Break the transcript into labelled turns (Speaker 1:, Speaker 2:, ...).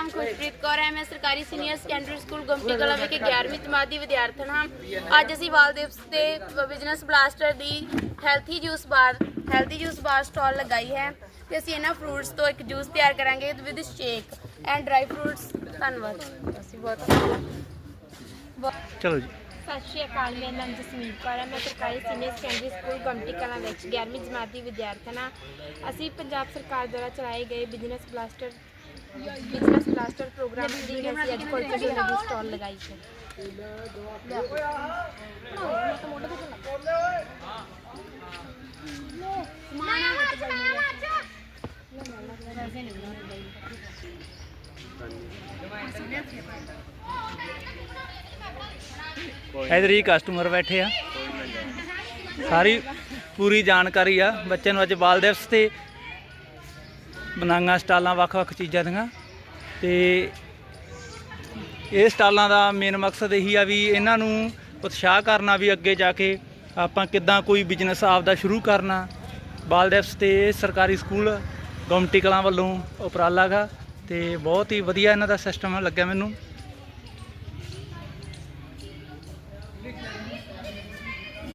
Speaker 1: ਨਾਮ ਖੁਸ਼ਪ੍ਰੀਤ ਕੌਰ ਹੈ। ਮੈਂ ਸਰਕਾਰੀ senior secondary school Gumti Kalan ਵਿਖੇ 11ਵੀਂ ਜਮਾਤ ਦੀ ਵਿਦਿਆਰਥਣ ਹਾਂ। ਅੱਜ ਅਸੀਂ ਵਾਲ ਦਿਵਸ ਤੇ ਬਿਜ਼ਨਸ ਬਲਾਸਟਰ ਦੀ healthy juice bar healthy juice bar stall ਲਗਾਈ ਹੈ ਤੇ ਅਸੀਂ ਇਹਨਾਂ ਫਰੂਟਸ ਤੋਂ ਇੱਕ ਜੂਸ ਤਿਆਰ ਕਰਾਂਗੇ with shake and dry fruits ਧੰਨਵਾਦ। ਅਸੀਂ ਬਹੁਤ
Speaker 2: ਚਲੋ ਜੀ।
Speaker 3: ਸਤਿ ਸ਼੍ਰੀ ਅਕਾਲ, ਮੇਰਾ ਨਾਮ ਜਸਮੀਤ ਕੌਰ ਹੈ। ਮੈਂ ਸਰਕਾਰੀ senior secondary school Gumti Kalan ਵਿੱਚ 11ਵੀਂ ਜਮਾਤ ਦੀ ਵਿਦਿਆਰਥਣ ਹਾਂ। ਅਸੀਂ ਪੰਜਾਬ ਸਰਕਾਰ ਦੁਆਰਾ ਚਲਾਏ ਗਏ business blaster business blaster programme ਦੀ ਅਸੀਂ ਅੱਜ ਕੋਲਕਾਤਾ ਦੀ ਸਟਾਲ ਲਗਾਈ ਹੈ
Speaker 2: ਇਧਰ ਹੀ ਕਸਟਮਰ ਬੈਠੇ ਆ। ਸਾਰੀ ਪੂਰੀ ਜਾਣਕਾਰੀ ਆ ਬੱਚੇ ਨੂੰ ਅੱਜ ਬਾਲ ਦਿਵਸ ਤੇ ਬਣਾਈਆਂ ਸਟਾਲਾਂ ਵੱਖ-ਵੱਖ ਚੀਜ਼ਾਂ ਦੀਆਂ ਤੇ ਇਹ ਸਟਾਲਾਂ ਦਾ ਮੇਨ ਮਕਸਦ ਇਹੀ ਆ ਵੀ ਇਹਨਾਂ ਨੂੰ ਉਤਸ਼ਾਹ ਕਰਨਾ ਵੀ ਅੱਗੇ ਜਾ ਕੇ ਆਪਾਂ ਕਿੱਦਾਂ ਕੋਈ ਬਿਜ਼ਨਸ ਆਪਦਾ ਸ਼ੁਰੂ ਕਰਨਾ। ਬਾਲ ਦਿਵਸ ਤੇ ਸਰਕਾਰੀ ਸਕੂਲ ਗੌਮਟੀ ਕਲਾਂ ਵੱਲੋਂ ਉਪਰਾਲਾ ਗਾ ਤੇ ਬਹੁਤ ਹੀ ਵਧੀਆ ਇਹਨਾਂ ਦਾ ਸਿਸਟਮ ਲੱਗਿਆ ਮੈਨੂੰ।